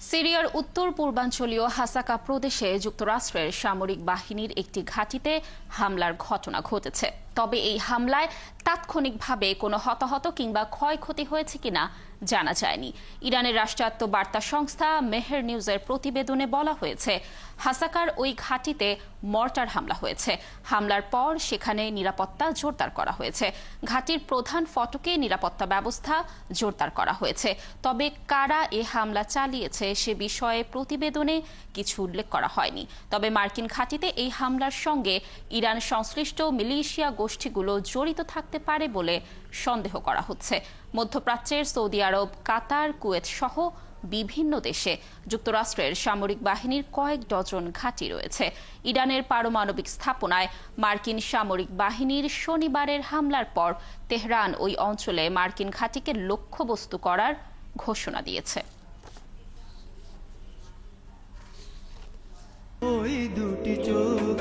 সিরিয়ার উত্তর পূর্বাঞ্চলীয় হাসাকা প্রদেশে যুক্তরাষ্ট্রের সামরিক বাহিনীর একটি ঘাঁটিতে হামলার ঘটনা ঘটেছে। তবে এই হামলায় তাৎক্ষণিকভাবে কোনো হতাহত কিংবা ক্ষয়ক্ষতি হয়েছে কিনা জানা যায়নি। ইরানের রাষ্ট্রায়ত্ত বার্তা সংস্থা মেহের নিউজের প্রতিবেদনে বলা হয়েছে, হাসাকার ওই ঘাঁটিতে মর্টার হামলা হয়েছে। হামলার পর সেখানে নিরাপত্তা জোরদার করা হয়েছে। ঘাঁটির প্রধান ফটকে নিরাপত্তা ব্যবস্থা জোরদার করা হয়েছে। তবে কারা এ হামলা চালিয়েছে সে বিষয়ে প্রতিবেদনে কিছু উল্লেখ করা হয়নি। তবে মার্কিন ঘাঁটিতে এই হামলার সঙ্গে ইরান সংশ্লিষ্ট মিলিশিয়া গোষ্ঠীগুলো জড়িত থাকতে পারে বলে সন্দেহ করা হচ্ছে। মধ্যপ্রাচ্যের সৌদি আরব, কাতার, কুয়েত সহ বিভিন্ন দেশে যুক্তরাষ্ট্রের সামরিক বাহিনীর কয়েক ডজন ঘাঁটি রয়েছে। ইরানের পারমাণবিক স্থাপনায় মার্কিন সামরিক বাহিনীর শনিবারের হামলার পর তেহরান ওই অঞ্চলে মার্কিন ঘাঁটিকে লক্ষ্যবস্তু করার ঘোষণা দিয়েছে। ওই দুটি চোখ